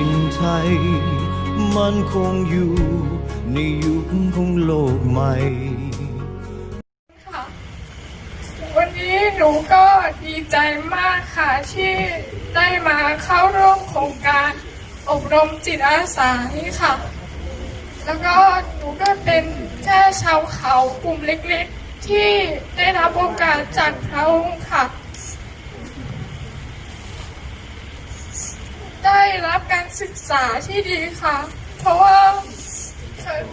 ินไทย มันคงอยู่ในยุคของโลกใหม่ วันนี้หนูก็ดีใจมากค่ะที่ได้มาเข้าร่วมโครงการอบรมจิตอาสานี่ค่ะ แล้วก็หนูก็เป็นแค่ชาวเขากลุ่มเล็กๆ ที่ได้รับโอกาสจากพระองค์ค่ะ ได้ รับการศึกษาที่ดีค่ะ เพราะว่า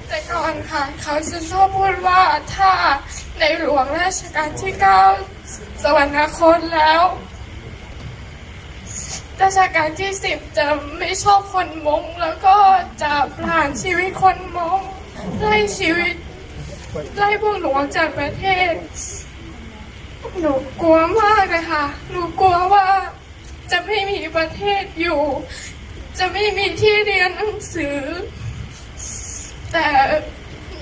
แต่ก่อนค่ะ เขาจะชอบพูดว่าถ้าในหลวงราชการที่เก้าสวรรคตแล้วราชการที่สิบจะไม่ชอบคนมงแล้วก็จะผ่านชีวิตคนมงไล่ชีวิตไล่พวกหนูออกจากประเทศ หนูกลัวมากเลยค่ะ หนูกลัวว่าจะไม่มีประเทศอยู่ จะไม่มีที่เรียนหนังสือ แต่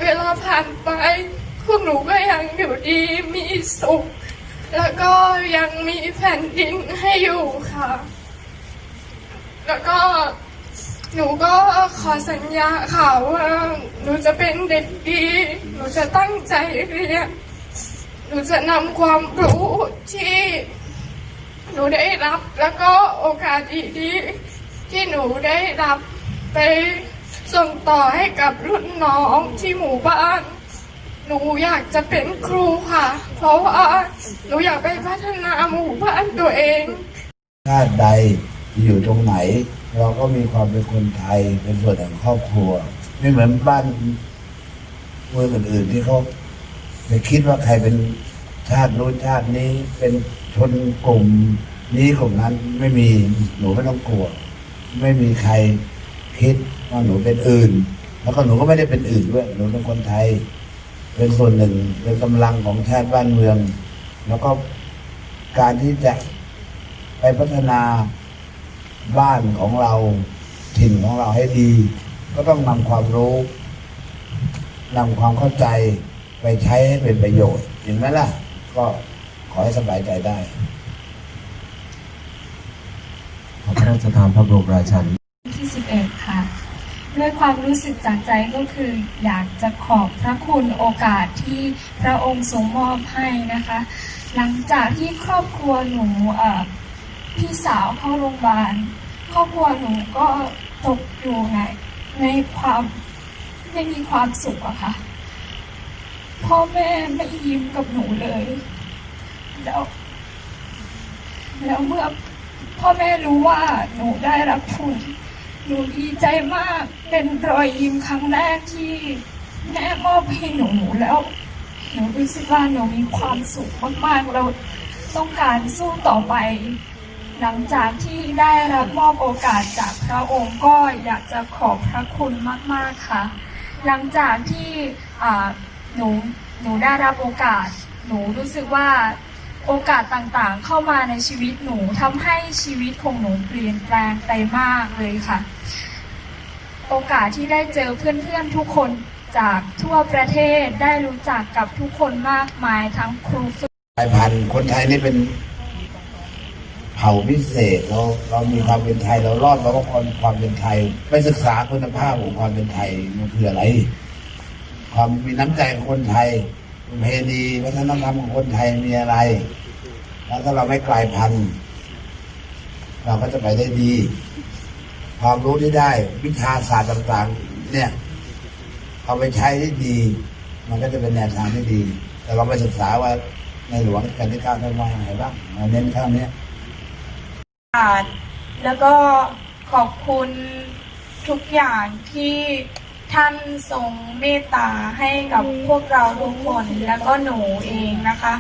เวลาผ่านไป พวกหนูก็ยังอยู่ดีมีสุข แล้วก็ยังมีแผ่นดินให้อยู่ค่ะ แล้วก็หนูก็ขอสัญญาค่ะว่าหนูจะเป็นเด็กดี หนูจะตั้งใจเรียนหนูจะนำความรู้ที่ หนูได้รับแล้วก็โอกาสดีๆ นูได้รับไปส่งต่อให้กับรุ่นน้องที่หมู่บ้าน หนูอยากจะเป็นครูค่ะ เพราะว่าหนูอยากไปพัฒนาหมู่บ้านตัวเองชาติใดอยู่ตรงไหน เราก็มีความเป็นคนไทยเป็นส่วนแห่งครอบครัว ไม่เหมือนบ้านเมืองอื่นๆที่เขาไปคิดว่าใครเป็นชาตินู้นชาตินี้เป็นชนกลุ่มนี้กลุ่มนั้นไม่มีหนูไม่ต้องกลัว ไม่มีใครคิดว่าหนูเป็นอื่น แล้วก็หนูก็ไม่ได้เป็นอื่นด้วย หนูเป็นคนไทย เป็นส่วนหนึ่งเป็นกำลังของชาติบ้านเมือง แล้วก็การที่จะไปพัฒนาบ้านของเราถิ่นของเราให้ดี ก็ต้องนำความรู้นำความเข้าใจไปใช้ให้เป็นประโยชน์ เห็นไหมล่ะ ก็ขอให้สบายใจได้ อพระราชทานพระบรมราชันที่ 11 ค่ะ ด้วยความรู้สึกจากใจก็คืออยากจะขอบพระคุณโอกาสที่พระองค์ทรงมอบให้นะคะ หลังจากที่ครอบครัวหนูพี่สาวเข้าโรงพยาบาลครอบครัวหนูก็ตกอยู่ในในความไม่มีความสุขอะค่ะ พ่อแม่ไม่ยิ้มกับหนูเลย แล้ว แล้วเมื่อ พ่อแม่รู้ว่าหนูได้รับทุน หนูดีใจมาก เป็นรอยยิ้มครั้งแรกที่แม่มอบให้หนูแล้ว หนูรู้สึกว่าหนูมีความสุขมากๆ เราต้องการสู้ต่อไป หลังจากที่ได้รับมอบโอกาสจากพระองค์ก็อยากจะขอบพระคุณมาก ๆ ค่ะ หลังจากที่หนูหนูได้รับโอกาส หนูรู้สึกว่า โอกาสต่างๆ เข้ามาในชีวิตหนูทำให้ชีวิตของหนูเปลี่ยนแปลงไปมากเลยค่ะ โอกาสที่ได้เจอเพื่อนๆทุกคนจากทั่วประเทศได้รู้จักกับทุกคนมากมายทั้งครูฝึกสายพันธุ์คนไทยนี่เป็นเผ่าพิเศษเราเรามีความเป็นไทยเรารอดเราก็ความความเป็นไทย ไปศึกษาคุณภาพของความเป็นไทยมันคืออะไร ความมีน้ำใจของคนไทย เพณีวัฒนธรรมของคนไทยมีอะไร แล้วถ้าเราไม่กลายพันธุ์เราก็จะไปได้ดี ความรู้ที่ได้ วิชาศาสตร์ต่าง ๆ เนี่ย เอาไปใช้ที่ดี มันก็จะเป็นแนวทางที่ดี แต่เราไปศึกษาว่าในหลวงรัชกาลที่เก้าท่านว่าอย่างไรบ้างเราเน้นข้างเนี้ยแล้วก็ขอบคุณทุกอย่างที่ ท่านทรงเมตตาให้กับพวกเราทุกคนแล้วก็หนูเองนะคะ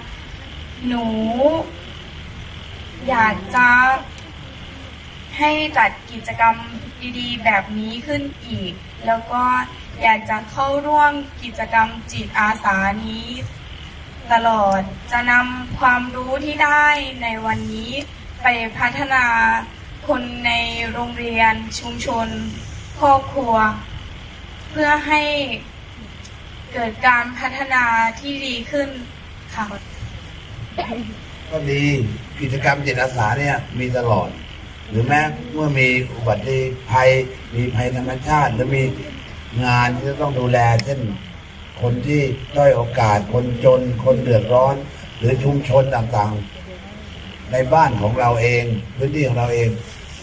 หนู อยากจะให้จัดกิจกรรมดีๆ แบบนี้ขึ้นอีก แล้วก็อยากจะเข้าร่วมกิจกรรมจิตอาสานี้ ตลอดจะนำความรู้ที่ได้ในวันนี้ไปพัฒนาคนในโรงเรียนชุมชน ครอบครัว เพื่อให้เกิดการพัฒนาที่ดีขึ้นค่ะ ก็ดีกิจกรรมจิตอาสาเนี่ยมีตลอด หรือแม้เมื่อมีอุบัติภัยมีภัยธรรมชาติหรือมีงานที่จะต้องดูแลเช่นคนที่ด้อยโอกาสคนจนคนเดือดร้อน หรือชุมชนต่างๆ ในบ้านของเราเอง พื้นที่ของเราเอง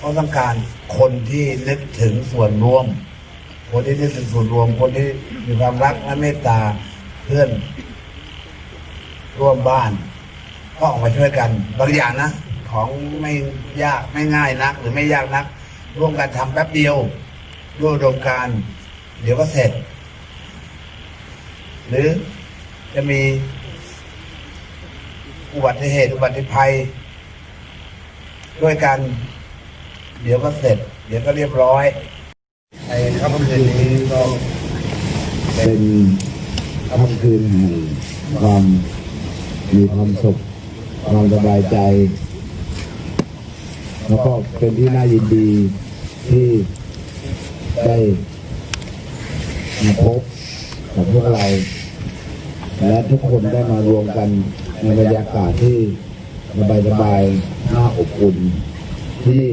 ก็ต้องการคนที่นึกถึงส่วนรวม คนที่นึกถึงส่วนรวมคนที่มีความรักและเมตตาเพื่อนร่วมบ้าน ก็ออกมาช่วยกันบางอย่างนะของไม่ยากไม่ง่ายนัก หรือไม่ยากนัก ร่วมกันทำแป๊บเดียวด้วยอุดมการ เดี๋ยวก็เสร็จ หรือจะมีอุบัติเหตุอุบัติภัย ด้วยกัน เดี๋ยวก็เสร็จ เดี๋ยวก็เรียบร้อย ในค่ำคืนนี้ก็เป็นค่ำคืนแห่งความมีความสุขความสบายใจ แล้วก็เป็นที่น่ายินดีที่ได้มาพบกับพวกเรา และทุกคนได้มารวมกันในบรรยากาศที่สบายๆน่าอบอุ่นที่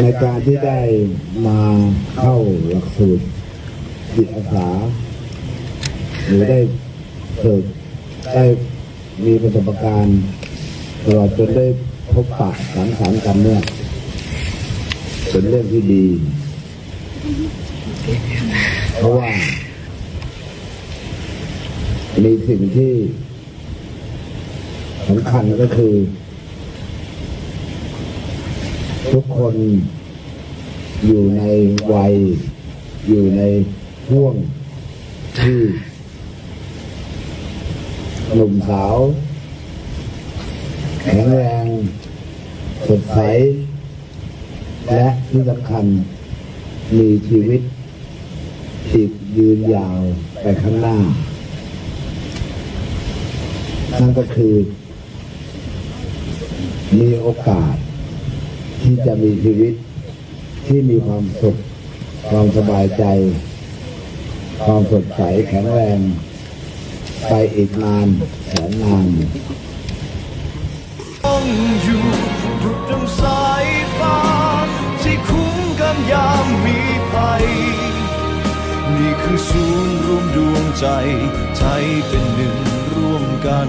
ในการที่ได้มาเข้าหลักสูตรจิตอาสาหรือได้เกิดได้มีประสบการณ์ตลอดจนได้พบปะสังสรรค์กันเนี่ยเป็นเรื่องที่ดี เพราะว่า มีสิ่งที่สำคัญก็คือ ทุกคนอยู่ในวัย อยู่ในช่วงที่หนุ่มสาว แข็งแรงสดใส และที่สำคัญมีชีวิตอีกยืนยาวไปข้างหน้า นั่นก็คือ มีโอกาส ที่จะมีชีวิตที่มีความสุข ความสบายใจ ความสดใสแข็งแรง ไปอีกนานแสนนานต้องอยู่ดุจดังสายฟ้า ที่คุ้มกันยามมีภัย นี่คือศูนย์รวมดวงใจใจเป็นหนึ่งร่วมกัน